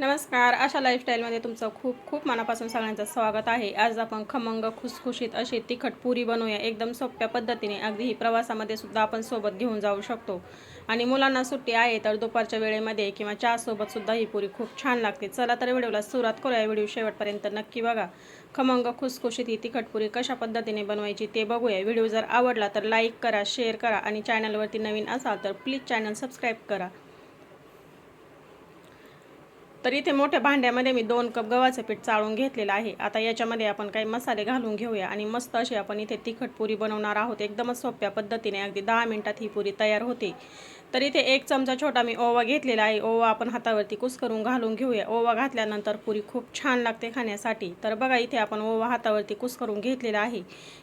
नमस्कार. अशा लाईफस्टाईलमध्ये तुमचं खूप खूप मनापासून सगळ्यांचं स्वागत आहे. आज आपण खमंग खुसखुशीत अशी तिखट पुरी बनवूया. एकदम सोप्या पद्धतीने. अगदी ही प्रवासामध्ये सुद्धा आपण सोबत घेऊन जाऊ शकतो. आणि मुलांना सुट्टी आहे तर दुपारच्या वेळेमध्ये किंवा चहासोबत सुद्धा ही पुरी खूप छान लागते. चला तर व्हिडिओला सुरुवात करूया. व्हिडिओ शेवटपर्यंत नक्की बघा. खमंग खुसखुशीत ही तिखट पुरी कशा पद्धतीने बनवायची ते बघूया. व्हिडिओ जर आवडला तर लाईक करा शेअर करा आणि चॅनलवरती नवीन असाल तर प्लीज चॅनल सबस्क्राईब करा. तर इथे मोठ्या भांड्यामध्ये मी दोन कप गव्हाचं पीठ चाळून घेतलेलं आहे. आता याच्यामध्ये आपण काही मसाले घालून घेऊया आणि मस्त अशी आपण इथे तिखट पुरी बनवणार आहोत. एकदमच सोप्या पद्धतीने अगदी दहा मिनिटात ही पुरी तयार होते. तर इथे एक चमचा छोटा मी ओवा घेतलेला आहे. ओवा आपण हातावरती कुसकरून घालून घेऊया. ओवा घातल्यानंतर पुरी खूप छान लागते खाण्यासाठी. तर बघा इथे आपण ओवा हातावरती कुसकरून घेतलेला आहे.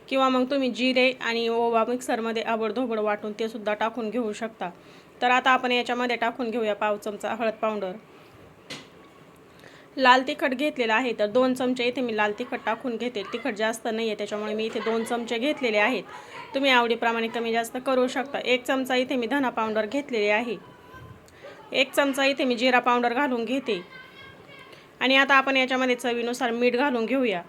किंवा मग तुम्ही जिरे आणि ओवा मिक्सरमध्ये आबडधोबड वाटून ते सुद्धा टाकून घेऊ शकता. तर आता आपण याच्यामध्ये टाकून घेऊया पाव चमचा हळद पावडर. लाल तिखट घेतलेलं आहे तर दोन चमचे इथे मी लाल तिखट टाकून घेते. तिखट जास्त नाही आहे त्याच्यामुळे मी इथे दोन चमचे घेतलेले आहेत. तुम्ही आवडीप्रमाणे कमी जास्त करू शकता. एक चमचा इथे मी धना पावडर घेतलेले आहे. एक चमचा इथे मी जिरा पावडर घालून घेते. आणि आता आपण याच्यामध्ये चवीनुसार मीठ घालून घेऊया.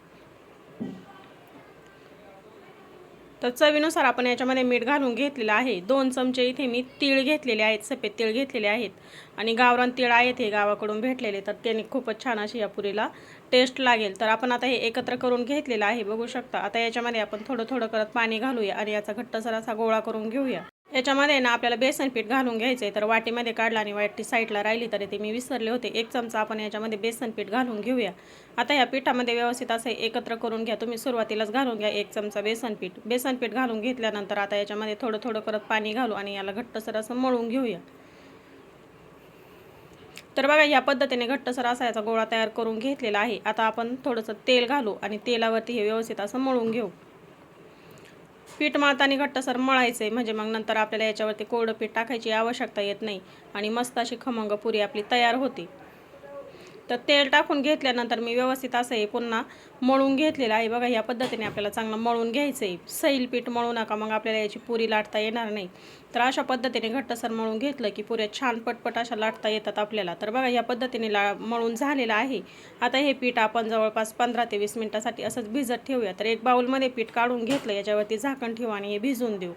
तर चवीनुसार आपण याच्यामध्ये मीठ घालून घेतलेलं आहे. दोन चमचे इथे मी तीळ घेतलेले आहेत सफेद तीळ घेतलेले आहेत. आणि गावरान तीळ आहेत हे गावाकडून भेटलेले तर त्याने खूपच छान अशी या पुरीला टेस्ट लागेल. तर आपण आता हे एकत्र करून घेतलेलं आहे बघू शकता. आता याच्यामध्ये आपण थोडं थोडं करत पाणी घालूया आणि याचा घट्टसर असा गोळा करून घेऊया. याच्यामध्ये ना आपल्याला बेसन पीठ घालून घ्यायचं आहे तर वाटीमध्ये काढला आणि वाटी साईडला राहिली तरी ते मी विसरले होते. एक चमचा आपण याच्यामध्ये बेसन पीठ घालून घेऊया. आता या पिठामध्ये व्यवस्थित असं एकत्र करून घ्या. तुम्ही सुरुवातीलाच घालून घ्या एक चमचा बेसन पीठ. बेसन पीठ घालून घेतल्यानंतर आता याच्यामध्ये थोडं थोडं करत पाणी घालू आणि याला घट्टसर असं मळून घेऊया. तर बघा या पद्धतीने घट्टसर असा याचा गोळा तयार करून घेतलेला आहे. आता आपण थोडंसं तेल घालू आणि तेलावरती हे व्यवस्थित असं मळून घेऊ. पीठ मळताना घट्टसर मळायचं आहे म्हणजे मग नंतर आपल्याला याच्यावरती कोरडं पीठ टाकायची आवश्यकता येत नाही. आणि मस्त अशी खमंग पुरी आपली तयार होते. तर तेल टाकून घेतल्यानंतर मी व्यवस्थित असं हे पुन्हा मळून घेतलेलं आहे. बघा या पद्धतीने आपल्याला चांगलं मळून घ्यायचं आहे. सैल पीठ मळू नका मग आपल्याला याची पुरी लाटता येणार नाही. तर अशा पद्धतीने घट्टसर मळून घेतलं की पुऱ्या छान पटपट अशा लाटता येतात आपल्याला. तर बघा या पद्धतीने ला मळून झालेलं आहे. आता हे पीठ आपण जवळपास पंधरा ते वीस मिनटासाठी असंच भिजत ठेवूया. तर एक बाऊलमध्ये पीठ काढून घेतलं याच्यावरती झाकण ठेवू आणि हे भिजून देऊ.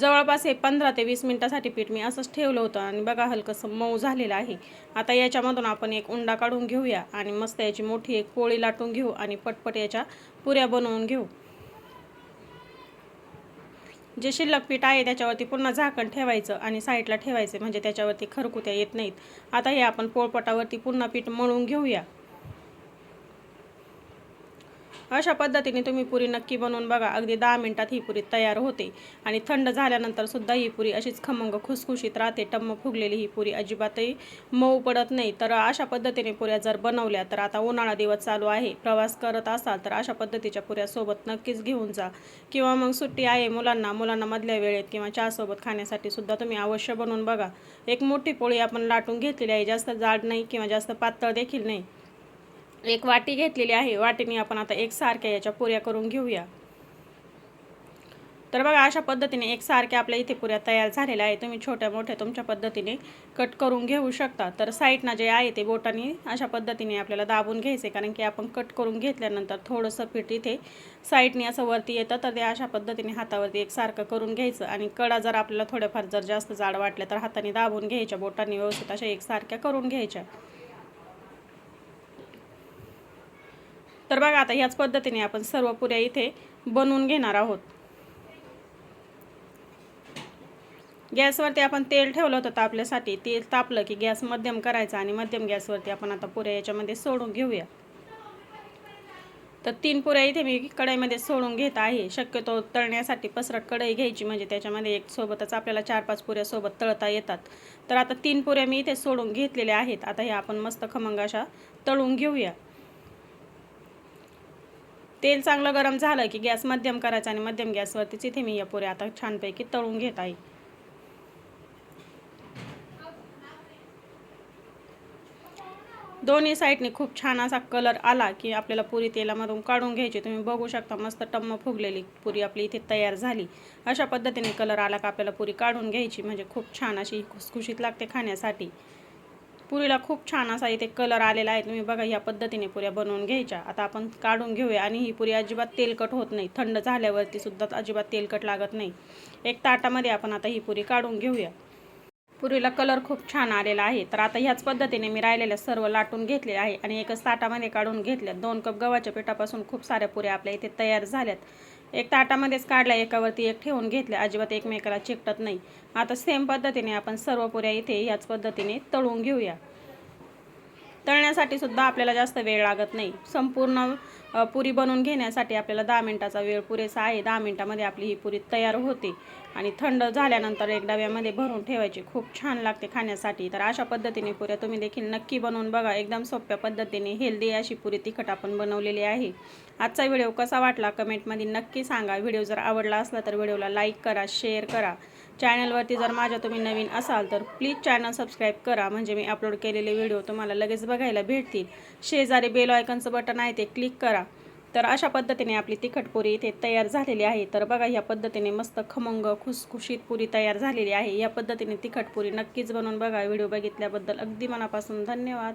जवळपास हे पंधरा ते वीस मिनटासाठी पीठ मी असंच ठेवलं होतं आणि बघा हलकंसं मऊ झालेलं आहे. आता याच्यामधून आपण एक उंडा काढून घेऊया आणि मस्त याची मोठी एक पोळी लाटून घेऊ आणि पटपट याच्या पुऱ्या बनवून घेऊ. जे शिल्लक पीठ आहे त्याच्यावरती पुन्हा झाकण ठेवायचं आणि साईडला ठेवायचं म्हणजे त्याच्यावरती खरकुत्या येत नाहीत. आता हे आपण पोळपटावरती पुन्हा पीठ मळून घेऊया. अशा पद्धतीने तुम्ही पुरी नक्की बनवून बघा. अगदी दहा मिनटात ही पुरी तयार होते. आणि थंड झाल्यानंतर सुद्धा ही पुरी अशीच खमंग खुसखुशीत राहते. टम्म फुगलेली ही पुरी अजिबातही मऊ पडत नाही. तर अशा पद्धतीने पुऱ्या जर बनवल्या तर आता उन्हाळा दिवस चालू आहे. प्रवास करत असाल तर अशा पद्धतीच्या पुऱ्या सोबत नक्कीच घेऊन जा. किंवा मग सुट्टी आहे मुलांना मुलांना मधल्या वेळेत किंवा चहासोबत खाण्यासाठी सुद्धा तुम्ही अवश्य बनवून बघा. एक मोठी पोळी आपण लाटून घेतलेली आहे. जास्त जाड नाही किंवा जास्त पातळ देखील नाही. एक वाटी घेतलेली आहे. वाटीने आपण आता एकसारख्या याच्या पुऱ्या करून घेऊया. तर बघा अशा पद्धतीने एकसारख्या आपल्या इथे पुऱ्या तयार झालेल्या आहे तुम्ही छोट्या मोठ्या तुमच्या पद्धतीने कट करून घेऊ शकता. तर साईडनं जे आहे ते बोटाने अशा पद्धतीने आपल्याला दाबून घ्यायचे कारण की आपण कट करून घेतल्यानंतर थोडंसं पीठ इथे साईडने असं वरती येतं तर ते अशा पद्धतीने हातावरती एकसारखं करून घ्यायचं. आणि कडा जर आपल्याला थोड्याफार जर जास्त जाड वाटल्या तर हाताने दाबून घ्यायच्या. बोटांनी व्यवस्थित अशा एकसारख्या करून घ्यायच्या. तर बघा आता ह्याच पद्धतीने आपण सर्व पुऱ्या इथे बनवून घेणार आहोत. गॅसवरती आपण तेल ठेवलं होतं तापल्यासाठी. तेल तापलं की गॅस मध्यम करायचा आणि मध्यम गॅसवरती आपण आता पुऱ्या याच्यामध्ये सोडून घेऊया. तर तीन पुऱ्या इथे मी कढईमध्ये सोडून घेत आहे. शक्यतो तळण्यासाठी पसरट कढई घ्यायची म्हणजे त्याच्यामध्ये एक सोबतच आपल्याला चार पाच पुऱ्या सोबत तळता येतात. तर आता तीन पुऱ्या मी इथे सोडून घेतलेल्या आहेत. आता हे आपण मस्त खमंग अशा तळून घेऊया. तेल चांगलं गरम झालं की गॅस मध्यम करायचा आणि मध्यम गॅसवरतीच इथे मी या पुऱ्या आता छानपैकी तळून घेत आहे. दोन्ही साईडने खूप छान असा कलर आला की आपल्याला पुरी तेलामधून काढून घ्यायची. तुम्ही बघू शकता मस्त टम्म फुगलेली पुरी आपली इथे तयार झाली. अशा पद्धतीने कलर आला का आपल्याला पुरी काढून घ्यायची. म्हणजे खूप छान अशी खुसखुशीत लागते खाण्यासाठी. पुरीला खूप छान असा इथे कलर आलेला आहे. तुम्ही बघा ह्या पद्धतीने पुऱ्या बनवून घ्यायच्या. आता आपण काढून घेऊया आणि ही पुरी अजिबात तेलकट होत नाही. थंड झाल्यावरती सुद्धा अजिबात तेलकट लागत नाही. एक ताटामध्ये आपण आता ही पुरी काढून घेऊया. पुरीला कलर खूप छान आलेला आहे. तर आता ह्याच पद्धतीने मी राहिलेल्या सर्व लाटून घेतले आहे आणि एकच ताटामध्ये काढून घेतल्या. दोन कप गव्हाच्या पिठापासून खूप साऱ्या पुऱ्या आपल्या इथे तयार झाल्यात. एक ताटामध्येच काढला एकावरती एक ठेवून घेतल्या अजिबात एकमेकाला चिकटत नाही. आता सेम पद्धतीने आपण सर्व पुऱ्या इथे याच पद्धतीने तळून घेऊया. तळण्यासाठी सुद्धा आपल्याला जास्त वेळ लागत नाही. संपूर्ण पुरी बनवून घेण्यासाठी आपल्याला दहा मिनटाचा वेळ पुरेसा आहे. दहा मिनटामध्ये आपली ही पुरी तयार होते. आणि थंड झाल्यानंतर एक डब्यामध्ये भरून ठेवायची. खूप छान लागते खाण्यासाठी. तर अशा पद्धतीने पुऱ्या तुम्ही देखील नक्की बनवून बघा. एकदम सोप्या पद्धतीने हेल्दी अशी पुरी तिखट आपण बनवलेली आहे. आजचा व्हिडिओ कसा वाटला कमेंटमध्ये नक्की सांगा. व्हिडिओ जर आवडला असला तर व्हिडिओला लाईक करा शेअर करा. चॅनलवरती जर माझ्या तुम्ही नवीन असाल तर प्लीज चॅनल सबस्क्राईब करा. म्हणजे मी अपलोड केलेले व्हिडिओ तुम्हाला लगेच बघायला भेटतील. शेजारी बेल आयकनचं बटन आहे ते क्लिक करा. तर अशा पद्धतीने आपली तिखट पुरी इथे तयार झालेली आहे. तर बघा ह्या पद्धतीने मस्त खमंग खुसखुशीत पुरी तयार झालेली आहे. या पद्धतीने तिखट पुरी नक्कीच बनवून बघा. व्हिडिओ बघितल्याबद्दल अगदी मनापासून धन्यवाद.